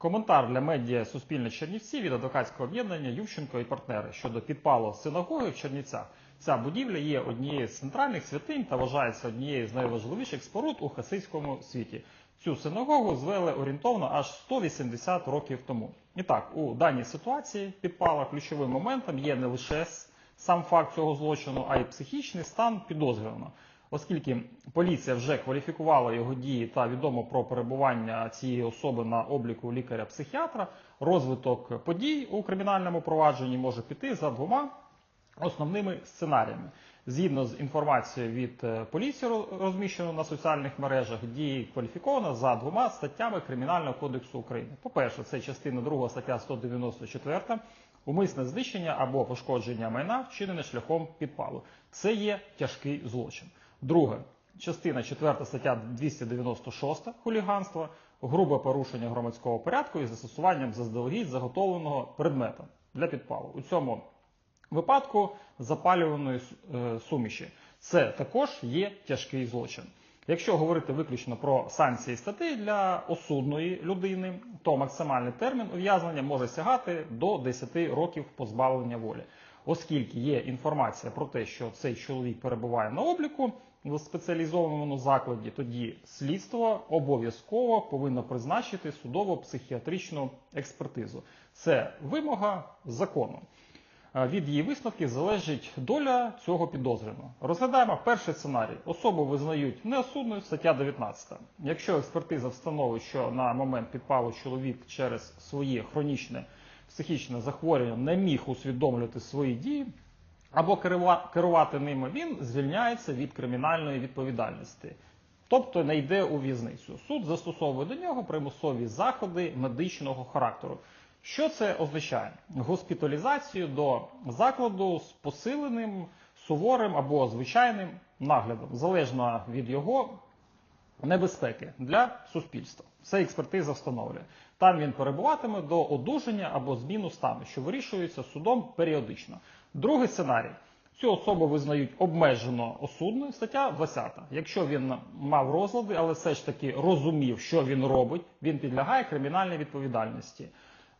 Коментар для медіа Суспільне Чернівці від адвокатського об'єднання Ющенко і партнери щодо підпалу синагоги в Чернівцях. Ця будівля є однією з центральних святинь та вважається однією з найважливіших споруд у хасидському світі. Цю синагогу звели орієнтовно аж 180 років тому. І так, у даній ситуації підпала ключовим моментом є не лише сам факт цього злочину, а й психічний стан підозрюваного. Оскільки поліція вже кваліфікувала його дії та відомо про перебування цієї особи на обліку лікаря-психіатра, розвиток подій у кримінальному провадженні може піти за двома основними сценаріями. Згідно з інформацією від е, поліції, роз- розміщеної на соціальних мережах, дії кваліфіковано за двома статтями Кримінального кодексу України. По-перше, це частина 2 стаття 194, умисне знищення або пошкодження майна, вчинене шляхом підпалу. Це є тяжкий злочин. Друге, частина 4 стаття 296 хуліганство, грубе порушення громадського порядку із застосуванням заздалегідь заготовленого предмета для підпалу. У цьому випадку запалюваної е, суміші. Це також є тяжкий злочин. Якщо говорити виключно про санкції статей для осудної людини, то максимальний термін ув'язнення може сягати до 10 років позбавлення волі. Оскільки є інформація про те, що цей чоловік перебуває на обліку в спеціалізованому закладі, тоді слідство обов'язково повинно призначити судово-психіатричну експертизу. Це вимога закону. Е, Від її висновків залежить доля цього підозрюваного. Розглядаємо перший сценарій. Особу визнають неосудною, стаття 19. Якщо експертиза встановить, що на момент підпалу чоловік через своє хронічне психічне захворювання не міг усвідомлювати свої дії або керувати ними, він звільняється від кримінальної відповідальності. Тобто не йде у в'язницю. Суд застосовує до нього примусові заходи медичного характеру. Що це означає? Госпіталізацію до закладу з посиленим, суворим або звичайним наглядом, залежно від його небезпеки для суспільства. Це експертиза встановлює. Там він перебуватиме до одужання або зміну стану, що вирішується судом періодично. Другий сценарій. Цю особу визнають обмежено осудною, стаття 20. Якщо він мав розлади, але все ж таки розумів, що він робить, він підлягає кримінальній відповідальності.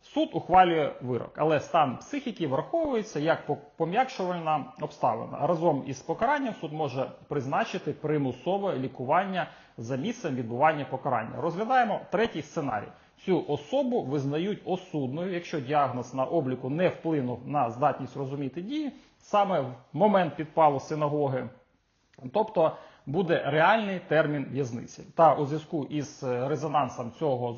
Суд ухвалює вирок, але стан психіки враховується як по- пом'якшувальна обставина. Разом із покаранням суд може призначити примусове лікування за місцем відбування покарання. Розглядаємо третій сценарій. Цю особу визнають осудною, якщо діагноз на обліку не вплинув на здатність розуміти дії, саме в момент підпалу синагоги Тобто буде реальний термін в'язниці. Та у зв'язку із е, резонансом цього